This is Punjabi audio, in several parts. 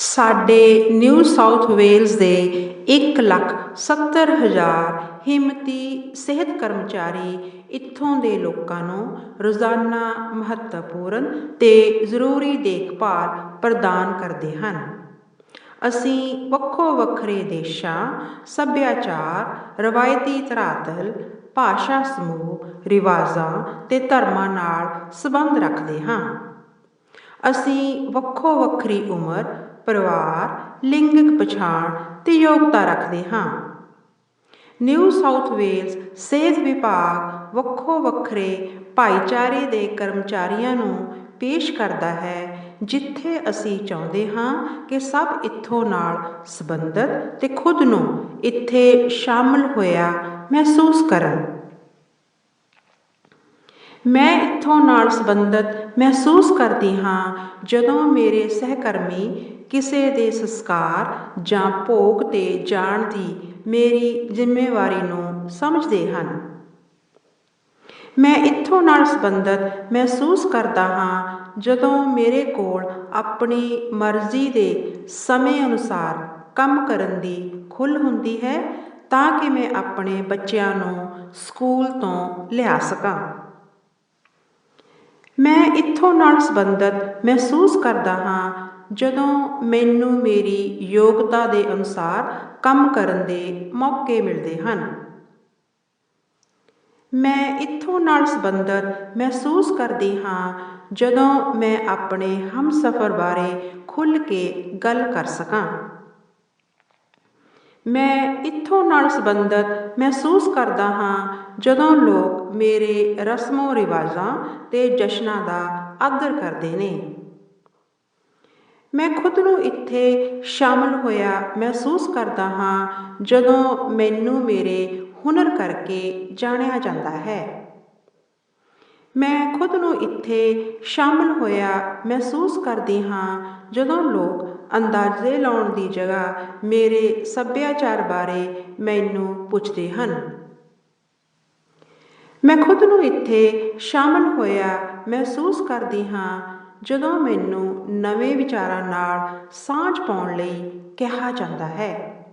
ਸਾਡੇ ਨਿਊ ਸਾਊਥ ਵੇਲਜ਼ ਦੇ ਇੱਕ ਲੱਖ ਸੱਤਰ ਹਜ਼ਾਰ ਹਿੰਮਤੀ ਸਿਹਤ ਕਰਮਚਾਰੀ ਇੱਥੋਂ ਦੇ ਲੋਕਾਂ ਨੂੰ ਰੋਜ਼ਾਨਾ ਮਹੱਤਵਪੂਰਨ ਤੇ ਜ਼ਰੂਰੀ ਦੇਖਭਾਲ ਪ੍ਰਦਾਨ ਕਰਦੇ ਹਨ। ਅਸੀਂ ਵੱਖੋ ਵੱਖਰੇ ਦੇਸ਼ਾਂ, ਸੱਭਿਆਚਾਰ, ਰਵਾਇਤੀ ਧਰਾਤਲ, ਭਾਸ਼ਾ ਸਮੂਹ, ਰਿਵਾਜ਼ਾਂ ਤੇ ਧਰਮਾਂ ਨਾਲ ਸੰਬੰਧ ਰੱਖਦੇ ਹਾਂ। ਅਸੀਂ ਵੱਖੋ ਵੱਖਰੀ ਉਮਰ ਪਰਿਵਾਰ, ਲਿੰਗਕ ਪਛਾਣ ਤੇ ਯੋਗਤਾ ਰੱਖਦੇ ਹਾਂ। ਨਿਊ ਸਾਊਥ ਵੇਲਸ ਸਿਹਤ ਵਿਭਾਗ ਵੱਖੋ ਵੱਖਰੇ ਭਾਈਚਾਰੇ ਦੇ ਕਰਮਚਾਰੀਆਂ ਨੂੰ ਪੇਸ਼ ਕਰਦਾ ਹੈ, ਜਿੱਥੇ ਅਸੀਂ ਚਾਹੁੰਦੇ ਹਾਂ ਕਿ ਸਭ ਇੱਥੋਂ ਨਾਲ ਸੰਬੰਧਿਤ ਤੇ ਖੁਦ ਨੂੰ ਇੱਥੇ ਸ਼ਾਮਲ ਹੋਇਆ ਮਹਿਸੂਸ ਕਰਨ। ਮੈਂ ਇੱਥੋਂ ਨਾਲ ਸੰਬੰਧਿਤ ਮਹਿਸੂਸ ਕਰਦੀ ਹਾਂ ਜਦੋਂ ਮੇਰੇ ਸਹਿਕਰਮੀ ਕਿਸੇ ਦੇ ਸੰਸਕਾਰ ਜਾਂ ਭੋਗ ਤੇ ਜਾਣ ਦੀ ਮੇਰੀ ਜ਼ਿੰਮੇਵਾਰੀ ਨੂੰ ਸਮਝਦੇ ਹਨ। ਮੈਂ ਇੱਥੋਂ ਨਾਲ ਸੰਬੰਧਿਤ ਮਹਿਸੂਸ ਕਰਦਾ ਹਾਂ ਜਦੋਂ ਮੇਰੇ ਕੋਲ ਆਪਣੀ ਮਰਜ਼ੀ ਦੇ ਸਮੇਂ ਅਨੁਸਾਰ ਕੰਮ ਕਰਨ ਦੀ ਖੁੱਲ੍ਹ ਹੁੰਦੀ ਹੈ ਤਾਂ ਕਿ ਮੈਂ ਆਪਣੇ ਬੱਚਿਆਂ ਨੂੰ ਸਕੂਲ ਤੋਂ ਲਿਆ ਸਕਾਂ। ਮੈਂ ਇੱਥੋਂ ਨਾਲ ਸੰਬੰਧਿਤ ਮਹਿਸੂਸ ਕਰਦਾ ਹਾਂ ਜਦੋਂ ਮੈਨੂੰ ਮੇਰੀ ਯੋਗਤਾ ਦੇ ਅਨੁਸਾਰ ਕੰਮ ਕਰਨ ਦੇ ਮੌਕੇ ਮਿਲਦੇ ਹਨ। ਮੈਂ ਇੱਥੋਂ ਨਾਲ ਸੰਬੰਧਿਤ ਮਹਿਸੂਸ ਕਰਦੀ ਹਾਂ ਜਦੋਂ ਮੈਂ ਆਪਣੇ ਹਮਸਫਰ ਬਾਰੇ ਖੁੱਲ੍ਹ ਕੇ ਗੱਲ ਕਰ ਸਕਾਂ। ਮੈਂ ਇੱਥੋਂ ਨਾਲ ਸੰਬੰਧਿਤ ਮਹਿਸੂਸ ਕਰਦਾ ਹਾਂ ਜਦੋਂ ਲੋਕ ਮੇਰੇ ਰਸਮੋ ਰਿਵਾਜਾਂ ਤੇ ਜਸ਼ਨਾਂ ਦਾ ਆਦਰ ਕਰਦੇ ਨੇ। ਮੈਂ ਖੁਦ ਨੂੰ ਇੱਥੇ ਸ਼ਾਮਲ ਹੋਇਆ ਮਹਿਸੂਸ ਕਰਦਾ ਹਾਂ ਜਦੋਂ ਮੈਨੂੰ ਮੇਰੇ ਹੁਨਰ ਕਰਕੇ ਜਾਣਿਆ ਜਾਂਦਾ ਹੈ। ਮੈਂ ਖੁਦ ਨੂੰ ਇੱਥੇ ਸ਼ਾਮਲ ਹੋਇਆ ਮਹਿਸੂਸ ਕਰਦੀ ਹਾਂ ਜਦੋਂ ਲੋਕ ਅੰਦਾਜ਼ੇ ਲਾਉਣ ਦੀ ਜਗ੍ਹਾ ਮੇਰੇ ਸੱਭਿਆਚਾਰ ਬਾਰੇ ਮੈਨੂੰ ਪੁੱਛਦੇ ਹਨ। ਮੈਂ ਖੁਦ ਨੂੰ ਇੱਥੇ ਸ਼ਾਮਲ ਹੋਇਆ ਮਹਿਸੂਸ ਕਰਦੀ ਹਾਂ ਜਦੋਂ ਮੈਨੂੰ ਨਵੇਂ ਵਿਚਾਰਾਂ ਨਾਲ ਸਾਂਝ ਪਾਉਣ ਲਈ ਕਿਹਾ ਜਾਂਦਾ ਹੈ।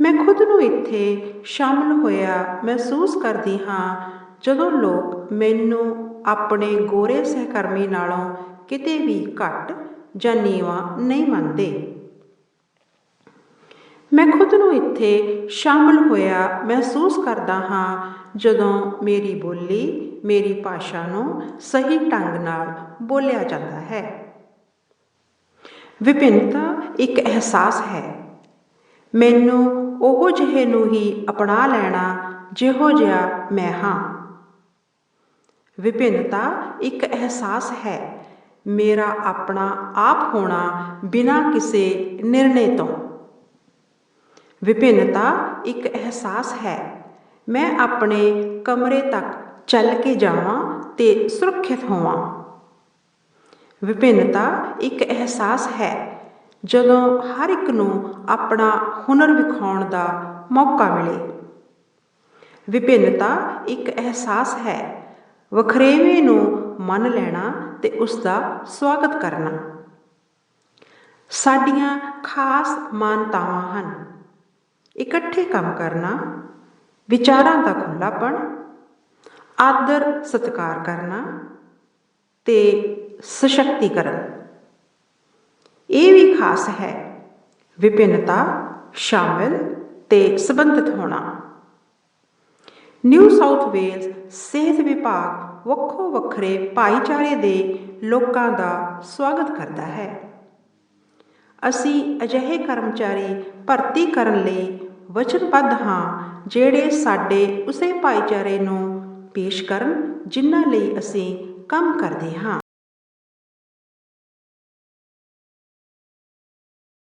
ਮੈਂ ਖੁਦ ਨੂੰ ਇੱਥੇ ਸ਼ਾਮਲ ਹੋਇਆ ਮਹਿਸੂਸ ਕਰਦੀ ਹਾਂ ਜਦੋਂ ਲੋਕ ਮੈਨੂੰ ਆਪਣੇ ਗੋਰੇ ਸਹਿਕਰਮੀ ਨਾਲੋਂ ਕਿਤੇ ਵੀ ਘੱਟ ਜਾਂ ਨੀਵਾਂ ਨਹੀਂ ਮੰਨਦੇ। ਮੈਂ ਖੁਦ ਨੂੰ ਇੱਥੇ ਸ਼ਾਮਲ ਹੋਇਆ ਮਹਿਸੂਸ ਕਰਦਾ ਹਾਂ ਜਦੋਂ ਮੇਰੀ ਬੋਲੀ ਮੇਰੀ ਭਾਸ਼ਾ ਨੂੰ ਸਹੀ ਢੰਗ ਨਾਲ ਬੋਲਿਆ ਜਾਂਦਾ ਹੈ। ਵਿਭਿੰਨਤਾ ਇੱਕ ਅਹਿਸਾਸ ਹੈ। ਮੈਨੂੰ ਉਹ ਜਿਹੇ ਨੂੰ ਹੀ ਅਪਣਾ ਲੈਣਾ ਜਿਹੋ ਜਿਹਾ ਮੈਂ ਹਾਂ। ਵਿਭਿੰਨਤਾ ਇੱਕ ਅਹਿਸਾਸ ਹੈ। ਮੇਰਾ ਆਪਣਾ ਆਪ ਹੋਣਾ ਬਿਨਾਂ ਕਿਸੇ ਨਿਰਣੇ ਤੋਂ। ਵਿਭਿੰਨਤਾ ਇੱਕ ਅਹਿਸਾਸ ਹੈ। ਮੈਂ ਆਪਣੇ ਕਮਰੇ ਤੱਕ ਚੱਲ ਕੇ ਜਾਵਾਂ ਤੇ ਸੁਰੱਖਿਅਤ ਹੋਵਾਂ। ਵਿਭਿੰਨਤਾ ਇੱਕ ਅਹਿਸਾਸ ਹੈ। ਜਦੋਂ ਹਰ ਇੱਕ ਨੂੰ ਆਪਣਾ ਹੁਨਰ ਵਿਖਾਉਣ ਦਾ ਮੌਕਾ ਮਿਲੇ। ਵਿਭਿੰਨਤਾ ਇੱਕ ਅਹਿਸਾਸ ਹੈ। ਵਖਰੇਵੇਂ ਨੂੰ ਮੰਨ ਲੈਣਾ ਤੇ ਉਸ ਦਾ ਸਵਾਗਤ ਕਰਨਾ। ਸਾਡੀਆਂ ਖਾਸ ਮਾਨਤਾਵਾਂ ਹਨ। ਇਕੱਠੇ ਕੰਮ ਕਰਨਾ, ਵਿਚਾਰਾਂ ਦਾ ਖੁੱਲਾਪਣ, ਆਦਰ ਸਤਿਕਾਰ ਕਰਨਾ ਤੇ ਸਸ਼ਕਤੀਕਰਨ। ਇਹ ਵੀ ਖਾਸ ਹੈ ਵਿਭਿੰਨਤਾ ਸ਼ਾਮਿਲ ਤੇ ਸੰਬੰਧਿਤ ਹੋਣਾ। ਨਿਊ ਸਾਊਥ ਵੇਲਜ਼ ਸਿਹਤ ਵਿਭਾਗ ਵੱਖੋ ਵੱਖਰੇ ਭਾਈਚਾਰੇ ਦੇ ਲੋਕਾਂ ਦਾ ਸਵਾਗਤ ਕਰਦਾ ਹੈ। ਅਸੀਂ ਅਜਿਹੇ ਕਰਮਚਾਰੀ ਭਰਤੀ ਕਰਨ ਲਈ ਵਚਨਬੱਧ ਹਾਂ, ਜਿਹੜੇ ਸਾਡੇ ਉਸੇ ਭਾਈਚਾਰੇ ਨੂੰ ਪੇਸ਼ ਕਰਨ, ਜਿਨ੍ਹਾਂ ਲਈ ਅਸੀਂ ਕੰਮ ਕਰਦੇ ਹਾਂ।